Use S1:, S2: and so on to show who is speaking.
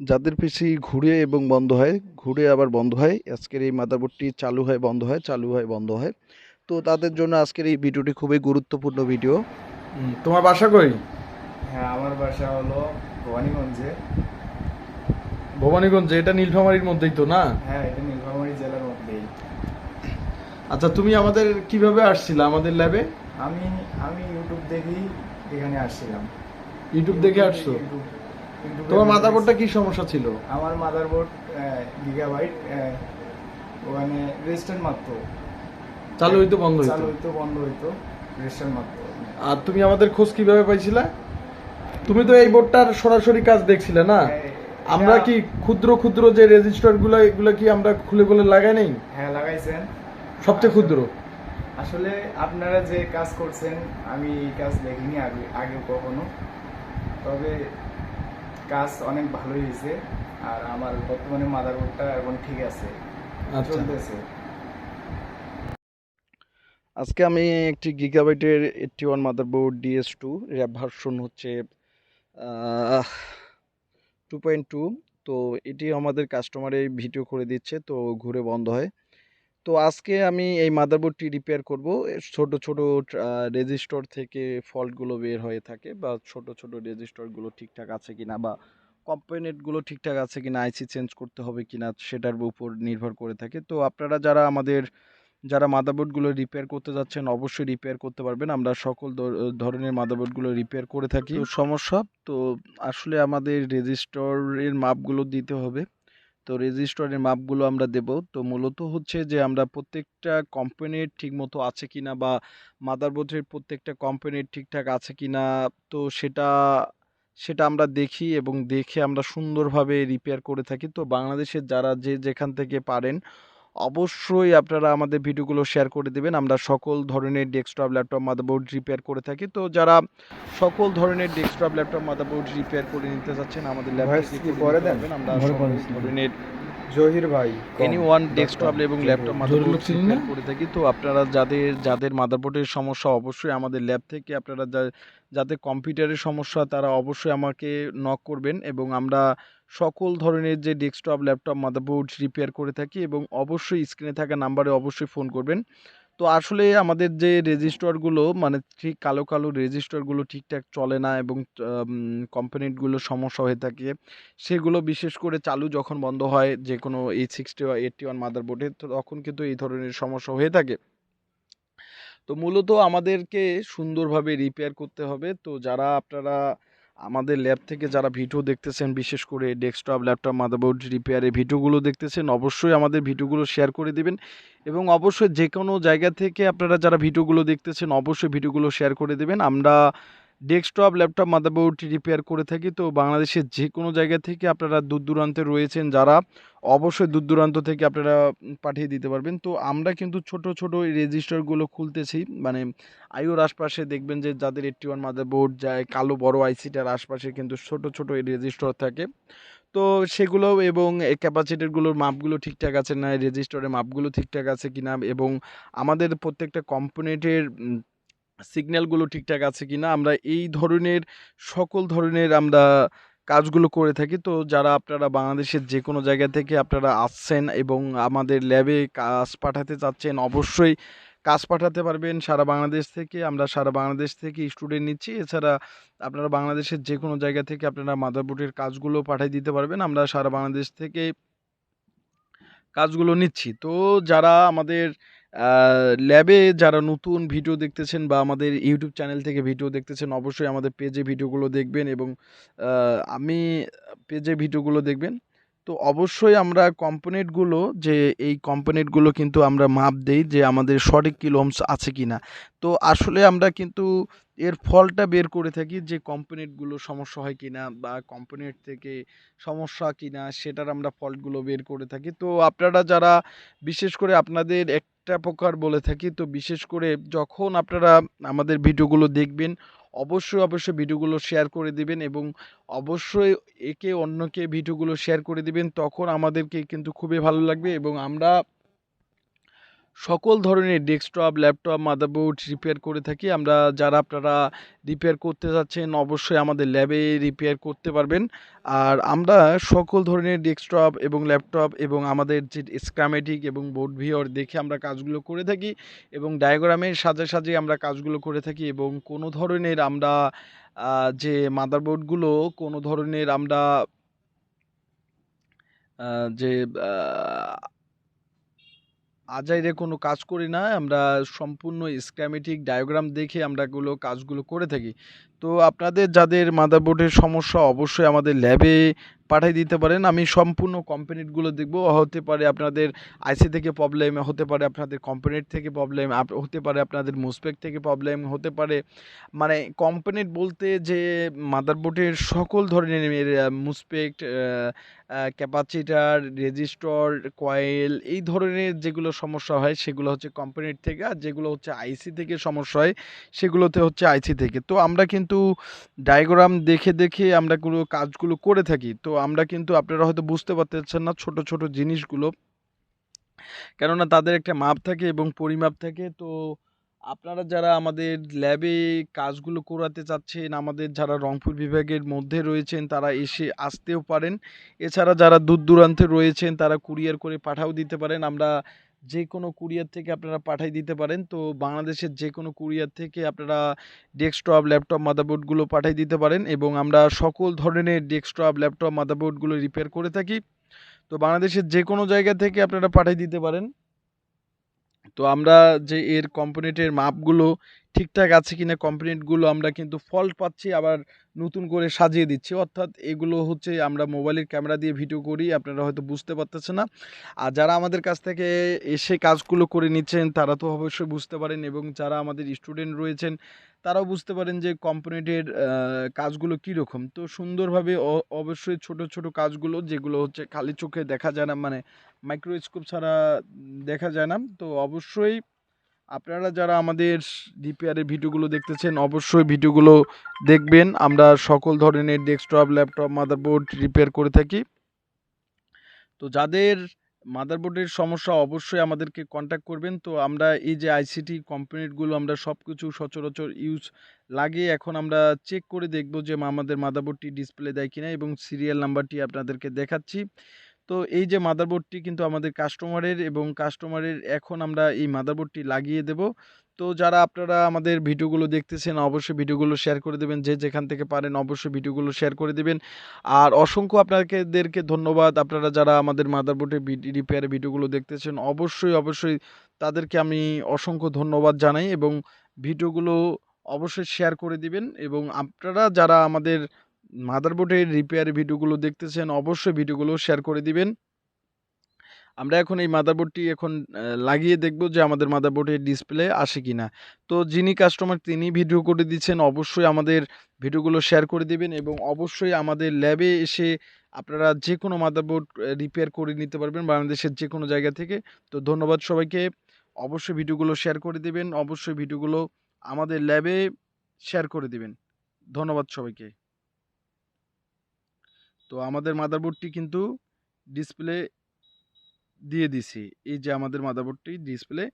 S1: যাদের পিসি ঘুরে এবং বন্ধ হয় ঘুরে আবার বন্ধ হয় আজকের এই মাদারবোর্ডটি চালু হয় বন্ধ হয় চালু হয় বন্ধ হয়। তো তাদের জন্য আজকের এই ভিডিওটি খুবই গুরুত্বপূর্ণ ভিডিও।
S2: তোমার বাসা কই?
S3: হ্যাঁ আমার বাসা হলো ভবানীগঞ্জে।
S2: ভবানীগঞ্জে এটা নীলফামারীর মধ্যেই তো না?
S3: হ্যাঁ এটা নীলফামারী জেলার মধ্যেই।
S2: আচ্ছা তুমি আমাদের কীভাবে আসছিলা আমাদের ল্যাবে?
S3: আমি আমি ইউটিউব দেখেই এখানে আসছিলাম।
S2: ইউটিউব দেখে আসছো?
S3: ইউটিউবে
S2: তোমার মাদারবোর্ডটা কি সমস্যা ছিল?
S3: আমার মাদারবোর্ড গিগাবাইট ওখানে রেজিস্টার মাত্র।
S2: চালু হইতো বন্ধ হইতো?
S3: চালু হইতো বন্ধ হইতো রেজিস্টার মাত্র।
S2: আর তুমি আমাদের খোঁজ কীভাবে পাইছিলা? তুমি তো এই বোর্ডটার সরাসরি কাজ দেখছিলে না?
S3: হ্যাঁ,
S2: আমরা কি ক্ষুদ্র ক্ষুদ্র যে রেজিস্টারগুলো এগুলো কি আমরা খুলে খুলে লাগাই নেই?
S3: হ্যাঁ লাগাইছেন।
S2: সবচেয়ে ক্ষুদ্র।
S3: আসলে আপনারা যে কাজ করছেন আমি এই কাজ দেখিনি আগে আগে কখনো। তবে কাজ অনেক ভালোই হয়েছে আর আমার বর্তমানে মাদারবোর্ডটা এখন ঠিক আছে
S2: আচ্ছা।
S3: চলতেছে।
S1: আজকে আমি একটি গিগাবাইটের eighty one motherboard DS two rev version হচ্ছে টু পয়েন্ট টু তো এটি আমাদের কাস্টমারে ভিডিও করে দিচ্ছে তো ঘুরে বন্ধ হয়। তো আজকে আমি এই মাদারবোর্ডটি রিপেয়ার করব। ছোট ছোট রেজিস্টর থেকে ফল্টগুলো বের হয়ে থাকে বা ছোট ছোট রেজিস্টরগুলো ঠিকঠাক আছে কিনা বা কম্পোনেন্টগুলো ঠিকঠাক আছে কিনা আইসি চেঞ্জ করতে হবে কিনা সেটার উপর নির্ভর করে থাকে। তো আপনারা যারা আমাদের যারা মাদারবোর্ডগুলো রিপেয়ার করতে যাচ্ছেন অবশ্যই রিপেয়ার করতে পারবেন। আমরা সকল ধরনের মাদারবোর্ডগুলো রিপেয়ার করে থাকি। সমস্যা? তো আসলে আমাদের রেজিস্টরের মাপগুলো দিতে হবে। তো রেজিস্টরের মাপগুলো আমরা দেব। তো মূলত হচ্ছে যে আমরা প্রত্যেকটা কম্পোনেন্ট ঠিকমতো আছে কিনা বা মাদারবোর্ডের প্রত্যেকটা কম্পোনেন্ট ঠিকঠাক আছে কিনা, তো সেটা সেটা আমরা দেখি এবং দেখে আমরা সুন্দরভাবে রিপেয়ার করে থাকি। তো বাংলাদেশের যারা যে যেখান থেকে পারেন অবশ্যই আপনারা আমাদের ভিডিওগুলো শেয়ার করে দেবেন। আমরা সকল ধরনের ডেস্কটপ ল্যাপটপ মাদারবোর্ড রিপেয়ার করে থাকি। তো যারা সকল ধরনের ডেস্কটপ ল্যাপটপ মাদারবোর্ড রিপেয়ার করে নিতে চাচ্ছেন আমাদের? আমরা সকল ধরনের
S3: জহির ভাই
S1: এনি ওয়ান ডেস্কটপ এবং ল্যাপটপ মাদারবোর্ড? রিপেয়ার করে থাকি। তো আপনারা যাদের যাদের মাদারবোর্ডের সমস্যা অবশ্যই আমাদের ল্যাব থেকে আপনারা যা- যাদের কম্পিউটারের সমস্যা তারা অবশ্যই আমাকে নক করবেন এবং আমরা সকল ধরনের যে ডেস্কটপ ল্যাপটপ মাদারবোর্ড রিপেয়ার করে থাকি এবং অবশ্যই স্ক্রিনে থাকা নাম্বারে অবশ্যই ফোন করবেন। তো আসলে আমাদের যে রেজিস্টরগুলো মানে ঠিক কালো কালো রেজিস্টরগুলো ঠিকঠাক চলে না এবং কম্পোনেন্টগুলো সমস্যা হয়ে থাকে, সেগুলো বিশেষ করে চালু যখন বন্ধ হয় যে কোনো এইট সিক্সটি বা এইটটি ওয়ান মাদারবোর্ডে তখন কিন্তু এই ধরনের সমস্যা হয়ে থাকে। তো মূলত আমাদেরকে সুন্দরভাবে রিপেয়ার করতে হবে। তো যারা আপনারা আমাদের ল্যাব থেকে যারা ভিডিও দেখতেছেন, বিশেষ করে ডেস্কটপ ল্যাপটপ মাদারবোর্ড রিপেয়ারে ভিডিওগুলো দেখতেছেন, অবশ্যই আমাদের ভিডিওগুলো শেয়ার করে দেবেন এবং অবশ্যই যে কোনো জায়গা থেকে আপনারা যারা ভিডিওগুলো দেখতেছেন, অবশ্যই ভিডিওগুলো শেয়ার করে দেবেন। আমরা ডেস্কটপ, ল্যাপটপ, মাদারবোর্ড রিপেয়ার করে থাকি। তো বাংলাদেশের যে কোনো জায়গা থেকে আপনারা দূর দূরান্তে রয়েছেন যারা, অবশ্যই দূর দূরান্ত থেকে আপনারা পাঠিয়ে দিতে পারবেন। তো আমরা কিন্তু ছোট ছোট এই রেজিস্টারগুলো খুলতেছি। মানে আইওর আশপাশে দেখবেন যে যাদের এইটটি ওয়ান মাদারবোর্ড যায়, কালো বড় আইসিটার আশপাশে কিন্তু ছোট ছোট এই রেজিস্টার থাকে। তো সেগুলো এবং ক্যাপাসিটিগুলোর মাপগুলো ঠিকঠাক আছে না রেজিস্টরের মাপগুলো ঠিকঠাক আছে কিনা এবং আমাদের প্রত্যেকটা কম্পোনেন্টের সিগন্যালগুলো ঠিকঠাক আছে কি না আমরা এই ধরনের, সকল ধরনের আমরা কাজগুলো করে থাকি। তো যারা আপনারা বাংলাদেশের যে কোনো জায়গা থেকে আপনারা আসছেন এবং আমাদের ল্যাবে কাজ পাঠাতে চাচ্ছেন, অবশ্যই কাজ পাঠাতে পারবেন। সারা বাংলাদেশ থেকে, আমরা সারা বাংলাদেশ থেকে স্টুডেন্ট নিচ্ছি। এছাড়া আপনারা বাংলাদেশের যে কোনো জায়গা থেকে আপনারা মাদারবোর্ডের কাজগুলো পাঠিয়ে দিতে পারবেন। আমরা সারা বাংলাদেশ থেকে কাজগুলো নিচ্ছি। তো যারা আমাদের ল্যাবে যারা নতুন ভিডিও দেখতেছেন বা আমাদের ইউটিউব চ্যানেল থেকে ভিডিও দেখতেছেন, অবশ্যই আমাদের পেজে ভিডিওগুলো দেখবেন এবং আমি পেজে ভিডিওগুলো দেখবেন। তো অবশ্যই আমরা কম্পোনেন্টগুলো যে এই কম্পোনেন্টগুলো কিন্তু আমরা মাপ দেই যে আমাদের সঠিক কিলোমস আছে কি না তো আসলে আমরা কিন্তু এর ফলটা বের করে থাকি যে কম্পোনেন্টগুলো সমস্যা হয় কি না বা কম্পোনেন্ট থেকে সমস্যা কি না সেটার আমরা ফল্টগুলো বের করে থাকি। তো আপনারা যারা বিশেষ করে আপনাদের একটা প্রকার বলে থাকি, তো বিশেষ করে যখন আপনারা আমাদের ভিডিওগুলো দেখবেন অবশ্যই অবশ্যই ভিডিওগুলো শেয়ার করে দিবেন এবং অবশ্যই একে অন্যকে ভিডিওগুলো শেয়ার করে দিবেন। তখন আমাদেরকে কিন্তু খুবই ভালো লাগবে এবং আমরা সকল ধরনের ডেস্কটপ, ল্যাপটপ, মাদারবোর্ড রিপেয়ার করে থাকি। আমরা যারা আপনারা রিপেয়ার করতে যাচ্ছেন, অবশ্যই আমাদের ল্যাবে রিপেয়ার করতে পারবেন। আর আমরা সকল ধরনের ডেস্কটপ এবং ল্যাপটপ এবং আমাদের যে স্ক্রামেটিক এবং বোর্ড ভিওর দেখে আমরা কাজগুলো করে থাকি এবং ডায়াগ্রামের সাজে সাজে আমরা কাজগুলো করে থাকি এবং কোনো ধরনের আমরা যে মাদারবোর্ডগুলো কোনো ধরনের আমরা যে আজাইরে কোনো কাজ করি না, আমরা সম্পূর্ণ স্ক্যামেটিক ডায়াগ্রাম দেখে আমরা এগুলো কাজগুলো করে থাকি। তো আপনাদের যাদের মাদারবোর্ডের সমস্যা অবশ্যই আমাদের ল্যাবে পাঠিয়ে দিতে পারেন। আমি সম্পূর্ণ কম্পোনেন্টগুলো দেখব। হতে পারে আপনাদের আইসি থেকে প্রবলেম হতে পারে আপনাদের কম্পোনেন্ট থেকে প্রবলেম হতে পারে আপনাদের মুসপেক থেকে প্রবলেম হতে পারে মানে কম্পোনেন্ট বলতে যে মাদারবোর্ডের সকল ধরনের মুসপেক্ট ক্যাপাসিটার রেজিস্টর কয়েল এই ধরনের যেগুলো সমস্যা হয় সেগুলো হচ্ছে কম্পোনেন্ট থেকে আর যেগুলো হচ্ছে আইসি থেকে সমস্যা হয় সেগুলোতে হচ্ছে আইসি থেকে। তো আমরা কিন্তু ডায়াগ্রাম দেখে দেখে আমরা কোনো কাজগুলো করে থাকি। তো আমরা কিন্তু আপনারা হয়তো বুঝতে পারতেছেন না ছোট ছোট জিনিসগুলো। কেননা তাদের একটা মাপ থাকে এবং পরিমাপ থাকে। তো আপনারা যারা আমাদের ল্যাবে কাজগুলো করাতে চাচ্ছেন, আমাদের যারা রংপুর বিভাগের মধ্যে রয়েছেন, তারা এসে আসতেও পারেন। এছাড়া যারা দূর দূরান্তে রয়েছেন, তারা কুরিয়ার করে পাঠাও দিতে পারেন। আমরা যে কোনো কুরিয়ার থেকে আপনারা পাঠিয়ে দিতে পারেন। তো বাংলাদেশের যে কোনো কুরিয়ার থেকে আপনারা ডেস্কটপ ল্যাপটপ মাদারবোর্ডগুলো পাঠিয়ে দিতে পারেন এবং আমরা সকল ধরনের ডেস্কটপ ল্যাপটপ মাদারবোর্ডগুলো রিপেয়ার করে থাকি। তো বাংলাদেশের যে কোনো জায়গা থেকে আপনারা পাঠিয়ে দিতে পারেন। তো আমরা যে এর কম্পোনেন্টের মাপগুলো ঠিকঠাক আছে কিনা কম্পোনেন্টগুলো আমরা কিন্তু ফল্ট পাচ্ছি, আবার নতুন করে সাজিয়ে দিচ্ছি। অর্থাৎ এগুলো হচ্ছে আমরা মোবাইলের ক্যামেরা দিয়ে ভিডিও করি, আপনারা হয়তো বুঝতে পারতেছে না। আর যারা আমাদের কাছ থেকে এসে কাজগুলো করে নিচ্ছেন, তারা তো অবশ্যই বুঝতে পারেন এবং যারা আমাদের স্টুডেন্ট রয়েছেন তারাও বুঝতে পারেন যে কম্পোনেন্টের কাজগুলো কীরকম। তো সুন্দরভাবে অবশ্যই ছোট ছোট কাজগুলো যেগুলো হচ্ছে খালি চোখে দেখা যায় না মানে মাইক্রোস্কোপ ছাড়া দেখা যায় না। তো অবশ্যই আপনারা যারা আমাদের রিপেয়ারের ভিডিওগুলো দেখতেছেন, অবশ্যই ভিডিওগুলো দেখবেন। আমরা সকল ধরনের ডেস্কটপ ল্যাপটপ মাদারবোর্ড রিপেয়ার করে থাকি। তো যাদের মাদারবোর্ডের সমস্যা অবশ্যই আমাদেরকে কন্ট্যাক্ট করবেন। তো আমরা এই যে আইসিটি কম্পোনেন্টগুলো আমরা সব কিছু সচরাচর ইউজ লাগিয়ে এখন আমরা চেক করে দেখব যে আমাদের মাদারবোর্ডটি ডিসপ্লে দেয় কিনা এবং সিরিয়াল নাম্বারটি আপনাদেরকে দেখাচ্ছি। তো এই যে মাদারবোর্ডটি কিন্তু আমাদের কাস্টমারের এবং কাস্টমারের এখন আমরা এই মাদারবোর্ডটি লাগিয়ে দেব। তো যারা আপনারা আমাদের ভিডিওগুলো দেখতেছেন, অবশ্যই ভিডিওগুলো শেয়ার করে দেবেন। যে যেখান থেকে পারেন অবশ্যই ভিডিওগুলো শেয়ার করে দেবেন। আর অসংখ্য আপনাদেরকে ধন্যবাদ। আপনারা যারা আমাদের মাদারবোর্ডে রিপেয়ারের ভিডিওগুলো দেখতেছেন, অবশ্যই অবশ্যই তাদেরকে আমি অসংখ্য ধন্যবাদ জানাই এবং ভিডিওগুলো অবশ্যই শেয়ার করে দিবেন। এবং আপনারা যারা আমাদের মাদারবোর্ডের রিপেয়ার ভিডিওগুলো দেখতেছেন, অবশ্যই ভিডিওগুলো শেয়ার করে দিবেন। আমরা এখন এই মাদারবোর্ডটি এখন লাগিয়ে দেখব যে আমাদের মাদারবোর্ডের ডিসপ্লে আসে কি না তো যিনি কাস্টমার তিনি ভিডিও করে দিচ্ছেন, অবশ্যই আমাদের ভিডিওগুলো শেয়ার করে দিবেন এবং অবশ্যই আমাদের ল্যাবে এসে আপনারা যে কোনো মাদারবোর্ড রিপেয়ার করে নিতে পারবেন বাংলাদেশের যে কোনো জায়গা থেকে। তো ধন্যবাদ সবাইকে। অবশ্যই ভিডিওগুলো শেয়ার করে দিবেন, অবশ্যই ভিডিওগুলো আমাদের ল্যাবে শেয়ার করে দিবেন। ধন্যবাদ সবাইকে। তো আমাদের মাদারবোর্ডটি কিন্তু ডিসপ্লে দিয়ে দিছি এই যে আমাদের মাদারবোর্ডটি ডিসপ্লে